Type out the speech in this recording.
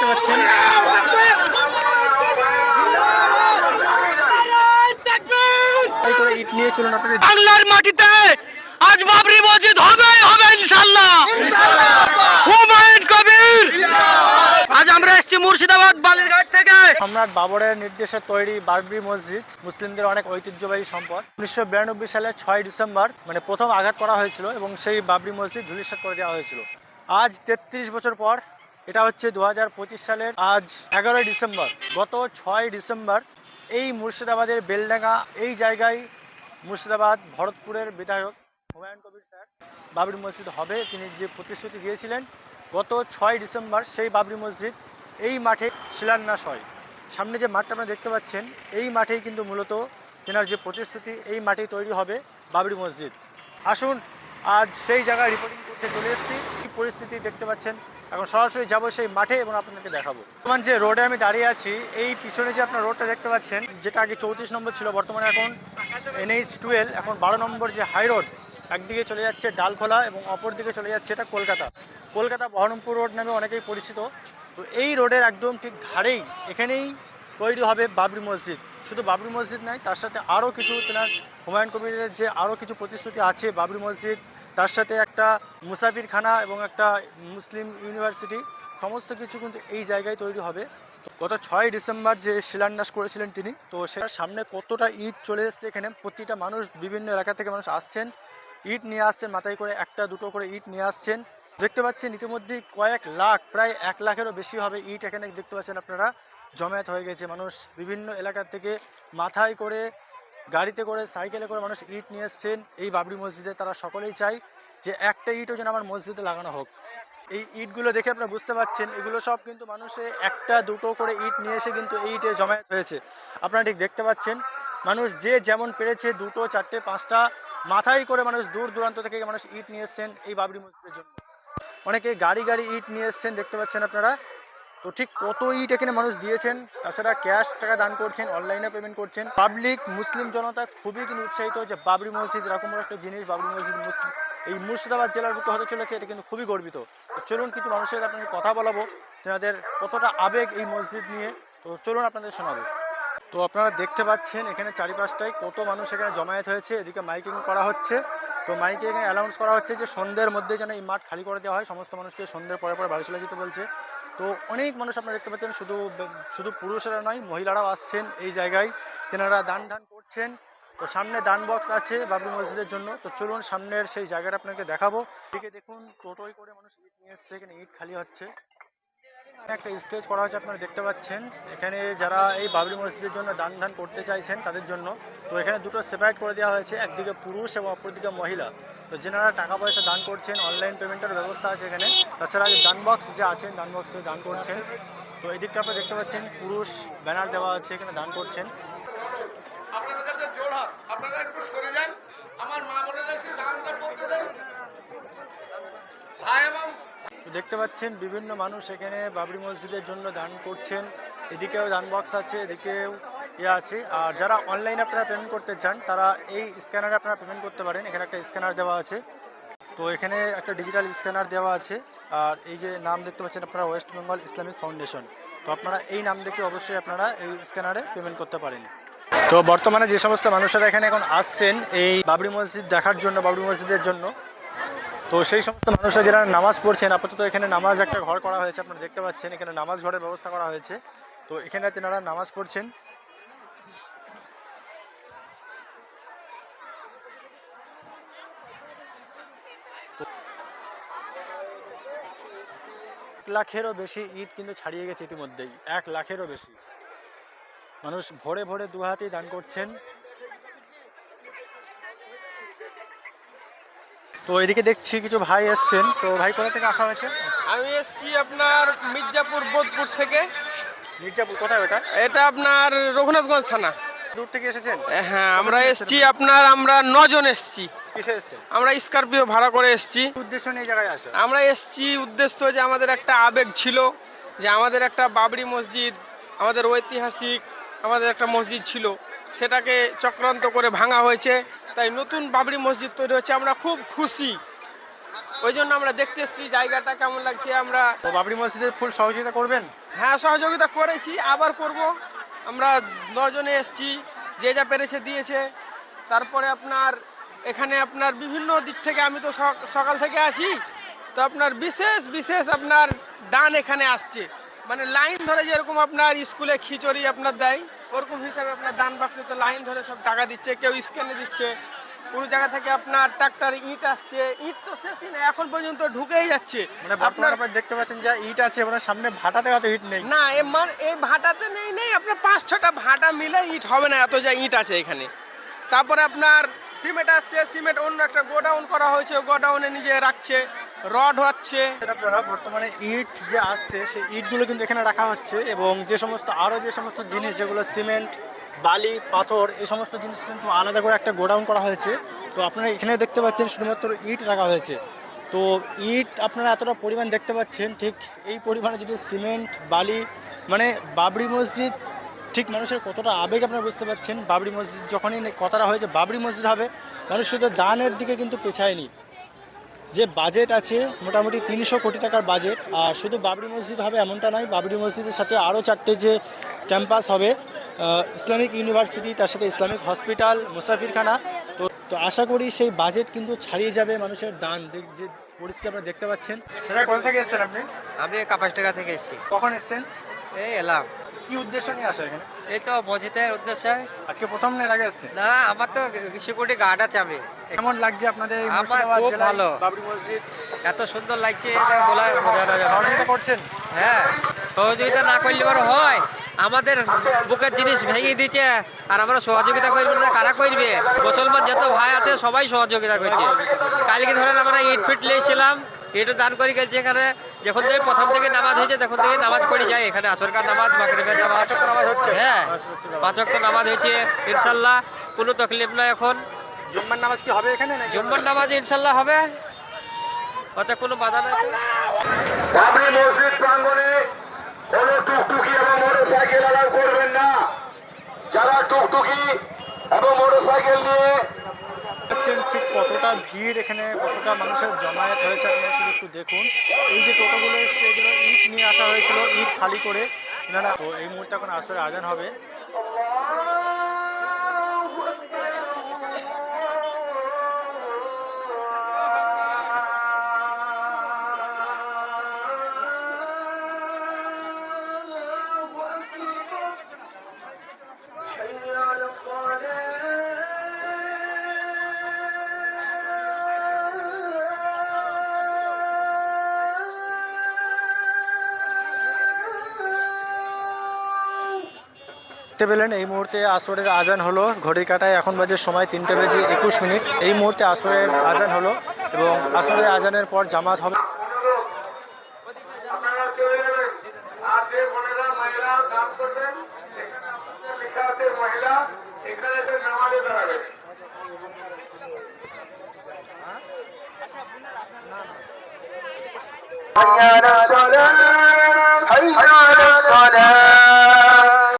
দেখতে পাচ্ছেন। ইট নিয়ে চলুন আপনাদের। বাংলার মাটিতে আজ বাবরি মসজিদ হবে হবে ইনশাল্লাহ হুমায়ুন কবির। আজ আমরা এসেছি মুর্শিদাবাদ বালিরঘাট থেকে। সম্রাট বাবরের নির্দেশে তৈরি বাবরি মসজিদ মুসলিমদের অনেক ঐতিহ্যবাহী সম্পদ। উনিশশো বিরানব্বই সালের ছয় ডিসেম্বর মানে প্রথম আঘাত করা হয়েছিল এবং সেই বাবরি মসজিদ করে দেওয়া হয়েছিল। আজ তেত্রিশ বছর পর এটা হচ্ছে দু হাজার পঁচিশ সালের আজ এগারোই ডিসেম্বর, গত ছয় ডিসেম্বর এই মুর্শিদাবাদের বেলডাঙ্গা, এই জায়গায় মুর্শিদাবাদ ভরতপুরের বিধায়ক হুমায়ুন কবির স্যার বাবরি মসজিদ হবে। তিনি যে প্রতিশ্রুতি দিয়েছিলেন, গত ছয় ডিসেম্বর সেই বাবরি মসজিদ এই মাঠে শিলান্যাস হয়। সামনে যে মাঠটা আপনারা দেখতে পাচ্ছেন, এই মাঠেই কিন্তু মূলত তেনার যে প্রতিশ্রুতি, এই মাঠেই তৈরি হবে বাবরি মসজিদ। আসুন, আজ সেই জায়গায় রিপোর্টিং করতে চলে এসেছি। কী পরিস্থিতি দেখতে পাচ্ছেন এখন সরাসরি যাব সেই মাঠে এবং আপনাদেরকে দেখাবো। বর্তমান যে রোডে আমি দাঁড়িয়ে আছি, এই পিছনে যে আপনার রোডটা দেখতে পাচ্ছেন, যেটা আগে চৌত্রিশ নম্বর ছিল, বর্তমানে এখন এনএইচ টুয়েলভ এখন বারো নম্বর যে হাই রোড একদিকে চলে যাচ্ছে ডালখোলা এবং অপর দিকে চলে যাচ্ছে এটা কলকাতা। কলকাতা বহরমপুর রোড নামে অনেকেই পরিচিত। তো এই রোডের একদম ঠিক ধারেই এখানেই তৈরি হবে বাবরি মসজিদ। শুধু বাবরি মসজিদ নয়, তার সাথে আরও কিছু তেনার হুমায়ুন কবিরের যে আরও কিছু প্রতিশ্রুতি আছে বাবরি মসজিদ তার সাথে একটা মুসাফিরখানা এবং একটা মুসলিম ইউনিভার্সিটি, সমস্ত কিছু কিন্তু এই জায়গায় তৈরি হবে। গত ছয় ডিসেম্বর যে শিলান্যাস করেছিলেন তিনি, তো সেটার সামনে কতটা ইট চলে এসছে এখানে, প্রতিটা মানুষ বিভিন্ন এলাকা থেকে মানুষ আসছেন, ইট নিয়ে আসছেন, মাথায় করে একটা, দুটো করে ইট নিয়ে আসছেন। দেখতে পাচ্ছেন ইতিমধ্যেই কয়েক লাখ, প্রায় এক লাখেরও বেশি হবে ইট এখানে দেখতে পাচ্ছেন আপনারা। জমায়েত হয়ে গেছে মানুষ বিভিন্ন এলাকা থেকে মাথায় করে গাড়িতে করে, সাইকেলে করে মানুষ ইট নিয়ে এসছেন। এই বাবরি মসজিদে তারা সকলেই চায় যে একটা ইটও যেন আমার মসজিদে লাগানো হোক। এই ইটগুলো দেখে আপনারা বুঝতে পারছেন, এগুলো সব কিন্তু মানুষে একটা দুটো করে ইট নিয়ে এসে কিন্তু এই ইটে জমায়েত হয়েছে। আপনারা ঠিক দেখতে পাচ্ছেন, মানুষ যে যেমন পেরেছে দুটো, চারটে, পাঁচটা, মাথায় করে মানুষ দূর দূরান্ত থেকে মানুষ ইট নিয়ে এসছেন এই বাবরি মসজিদের জন্য। অনেকে গাড়ি গাড়ি ইট নিয়ে এসছেন, দেখতে পাচ্ছেন আপনারা। তো ঠিক কত ইট এখানে মানুষ দিয়েছেন? তাছাড়া ক্যাশ টাকা দান করছেন, অনলাইনে পেমেন্ট করছেন। পাবলিক মুসলিম জনতা খুবই কিন্তু উৎসাহিত যে বাবরি মসজিদ এরকম একটা জিনিস, বাবরি মসজিদ মুসলিম, এই মুর্শিদাবাদ জেলার বুকে হতে চলেছে, এটা কিন্তু খুবই গর্বিত। চলুন কিছু মানুষের সাথে আপনাদের কথা বলাবো তেনাদের কতটা আবেগ এই মসজিদ নিয়ে। তো চলুন আপনাদের শোনাবো। তো আপনারা দেখতে পাচ্ছেন, এখানে চারিপাশটায় কত মানুষ এখানে জমায়েত হয়েছে, এদিকে মাইকিং করা হচ্ছে। তো মাইকে এখানে অ্যানাউন্স করা হচ্ছে যে সন্ধ্যের মধ্যে যেন এই মাঠ খালি করে দেওয়া হয়, সমস্ত মানুষকে সন্ধ্যের পরে পরে বাড়ি চলে যেতে বলছে। তো অনেক মানুষ আপনারা দেখতে পাচ্ছেন, শুধু শুধু পুরুষেরা নয়, মহিলারাও আসছেন এই জায়গায়। তেনারা দান ধান করছেন। তো সামনে দান বক্স আছে বাবরি মসজিদের জন্য। তো চলুন সামনের সেই জায়গাটা আপনাকে দেখাবো। এদিকে দেখুন, টোটোয় করে মানুষ ইট নিয়ে এসছে, এখানে ইট খালি হচ্ছে। একটা স্টেজ করা হয়েছে, আপনারা দেখতে পাচ্ছেন। এখানে যারা এই বাবরি মসজিদের জন্য দান ধান করতে চাইছেন তাদের জন্য, তো এখানে দুটো সেপারেট করে দেওয়া হয়েছে, একদিকে পুরুষ এবং অপরদিকে মহিলা। তো যেনারা টাকা পয়সা দান করছেন, অনলাইন পেমেন্টের ব্যবস্থা আছে এখানে। তাছাড়া যে দান বক্স যে আছেন দান বক্সে দান করছেন। তো এই দিকটা আপনারা দেখতে পাচ্ছেন, পুরুষ ব্যানার দেওয়া আছে, এখানে দান করছেন। আমার মা বোনেরা করতে দেন। ভাই এবং দেখতে পাচ্ছেন বিভিন্ন মানুষ এখানে বাবরি মসজিদের জন্য দান করছেন। এদিকেও দান বক্স আছে, এদিকেও ইয়ে আছে। আর যারা অনলাইনে আপনারা পেমেন্ট করতে চান, তারা এই স্ক্যানারে আপনারা পেমেন্ট করতে পারেন। এখানে একটা স্ক্যানার দেওয়া আছে। তো এখানে একটা ডিজিটাল স্ক্যানার দেওয়া আছে। আর এই যে নাম দেখতে পাচ্ছেন আপনারা ওয়েস্ট বেঙ্গল ইসলামিক ফাউন্ডেশন তো আপনারা এই নাম দেখে অবশ্যই আপনারা এই স্ক্যানারে পেমেন্ট করতে পারেন। তো বর্তমানে যে সমস্ত মানুষেরা এখানে এখন আসছেন, এই বাবরি মসজিদ দেখার জন্য, বাবরি মসজিদের জন্য তো সেই সমস্ত মানুষরা যারা নামাজ পড়ছেন, আপাতত এখানে নামাজ একটা ঘর করা হয়েছে, আপনারা দেখতে পাচ্ছেন, এখানে নামাজ ঘরের ব্যবস্থা করা হয়েছে। তো এখানে তেনারা নামাজ পড়ছেন। লাখেরও বেশি ইট কিন্তু ছাড়িয়ে গেছে ইতিমধ্যেই, এক লাখেরও বেশি। মানুষ ভোরে ভোরে দু হাতেই দান করছেন। তো এদিকে দেখছি কিছু ভাই এসছেন। তো ভাই কোথা থেকে আসা হয়েছে? আমি এসেছি আপনার মির্জাপুর বোধপুর থেকে। মির্জাপুর কোথায় ওটা? এটা আপনার রঘুনাথগঞ্জ থানা। দূর থেকে এসেছেন? হ্যাঁ আমরা এসেছি আপনার আমরা নজন এসেছি। আমরা স্করপিও ভাড়া করে এসেছি। উদ্দেশ্য নিয়ে জায়গায় আসা আমরা এসেছি উদ্দেশ্য যে আমাদের একটা আবেগ ছিল যে আমাদের একটা বাবরি মসজিদ আমাদের ঐতিহাসিক আমাদের একটা মসজিদ ছিল। সেটাকে চক্রান্ত করে ভাঙা হয়েছে। তাই নতুন বাবরি মসজিদ তৈরি হচ্ছে আমরা খুব খুশি। ওই জন্য আমরা দেখতে এসেছি জায়গাটা কেমন লাগছে আমরা। তো বাবরি মসজিদে ফুল সহযোগিতা করবেন? হ্যাঁ সহযোগিতা করেছি আবার করব। আমরা নজনে এসছি যে যা পেরেছে দিয়েছে। তারপরে আপনার এখানে আপনার বিভিন্ন দিক থেকে আমি তো সকাল থেকে আছি। তো আপনার বিশেষ বিশেষ আপনার দান এখানে আসছে। মানে লাইন ধরে যেরকম আপনার স্কুলে খিচুড়ি আপনার দেয় ওরকম হিসাবে আপনার দান বাক্সে তো লাইন ধরে সব টাকা দিচ্ছে কেউ স্ক্যানে দিচ্ছে। পুরো জায়গা থেকে আপনার ট্রাক্টর ইট আসছে ইট তো শেষই না এখন পর্যন্ত ঢুকেই যাচ্ছে। মানে আপনারা দেখতে পাচ্ছেন যে ইট আছে আপনার সামনে ভাটাতে হয়তো ইট নেই। না এ মান এই ভাটাতে নেই নেই আপনার পাঁচ ছটা ভাটা মিলে ইট হবে না এত যা ইট আছে এখানে। তারপরে আপনার সিমেন্ট আসছে সিমেন্ট অন্য একটা গোডাউন করা হয়েছে গোডাউনে নিজে রাখছে। রড হচ্ছে। আপনারা বর্তমানে ইট যে আসছে, সেই ইটগুলো কিন্তু এখানে রাখা হচ্ছে এবং যে সমস্ত আরও যে সমস্ত জিনিস, যেগুলো সিমেন্ট, বালি, পাথর, এই সমস্ত জিনিস কিন্তু আলাদা করে একটা গোডাউন করা হয়েছে। তো আপনারা এখানে দেখতে পাচ্ছেন শুধুমাত্র ইট রাখা হয়েছে। তো ইট আপনারা এতটা পরিমাণ দেখতে পাচ্ছেন, ঠিক এই পরিমাণে যদি সিমেন্ট, বালি মানে বাবরি মসজিদ, ঠিক মানুষের কতটা আবেগ আপনারা বুঝতে পারছেন বাবরি মসজিদ যখনই কথাটা হয়েছে, বাবরি মসজিদ হবে, মানুষ কিন্তু দানের দিকে কিন্তু পেছায়নি যে বাজেট আছে মোটামুটি তিনশো কোটি টাকার বাজেট আর শুধু বাবরি মসজিদ হবে এমনটা নয় বাবরি মসজিদের সাথে আরও চারটে যে ক্যাম্পাস হবে ইসলামিক ইউনিভার্সিটি তার সাথে ইসলামিক হসপিটাল মুসাফিরখানা। তো তো আশা করি সেই বাজেট কিন্তু ছাড়িয়ে যাবে মানুষের দান যে পরিস্থিতি আপনারা দেখতে পাচ্ছেন। সেটা কোথা থেকে এসেছেন আপনি? আমি কাপাস টাকা থেকে এসেছি। কখন এসেছেন? এই এলাম। কি উদ্দেশ্য নিয়ে আসা এখানে? এই তো মসজিদের উদ্দেশ্যে। আজকে প্রথম না এর আগে এসেছেন না আমার তো সিকিউরিটি গার্ড আছে আমি। কেমন লাগছে আপনাদের এই আমার মুর্শিদাবাদ খুব জেলায়? ভালো। বাবরি মসজিদ। এত সুন্দর লাগছে এটা বলা বোঝানো যাবে না। সহযোগিতা করছেন? হ্যাঁ সহযোগিতা না করলে পরে হয়। আমাদের বুকের জিনিস ভেঙে দিচ্ছে আর আমরা সহযোগিতা করব না কারা করবে? মুসলমান যত ভাই আছে সবাই সহযোগিতা করছে। কালকে ধরেন আমরা ইট ফিট লিয়েছিলাম ইটও দান করে গেছে এখানে। যখন থেকে প্রথম থেকে নামাজ হয়েছে তখন থেকে নামাজ পড়ে যায় এখানে আসরকার নামাজ মাগরিবের নামাজ। নামাজ হচ্ছে। হ্যাঁ পাঁচ ওয়াক্ত নামাজ। হয়েছে ইনশাল্লাহ। কোনো তকলিফ নাই এখন। জুম্মার নামাজ কি হবে এখানে নাকি? জুম্মার নামাজ ইনশাল্লাহ হবে। ওতে কোনো বাধা নাই। বাবরি মসজিদ প্রাঙ্গণে কোনো টুকটুকি এবং মোটরসাইকেল অ্যালাউ করবেন না। যারা টুকটুকি এবং মোটরসাইকেল নিয়ে ঠিক কতটা ভিড় এখানে, কতটা মানুষের জমায়েত হয়েছে আপনারা শুধু একটু দেখুন। এই যে টোটোগুলো এসছে, এগুলো ইট নিয়ে আসা হয়েছিল, ইট খালি করে। এনারা তো এই মুহূর্তে এখন আসরে আজান হবে। দেখতে পেলেন এই মুহূর্তে আসরের আজান হলো ঘড়ির কাটায় এখন বাজে সময় তিনটে বেজে একুশ মিনিট এই মুহূর্তে আসরের আজান হলো এবং আসরের আজানের পর জামাত হবে আপনারা চলে যাবেন আর যে বোনেরা মহিলা দান করবেন এখানে আপনাদের লেখা আছে মহিলা এখানে এসে নামাজে দাঁড়াবেন حي على الصلاة حي على الصلاة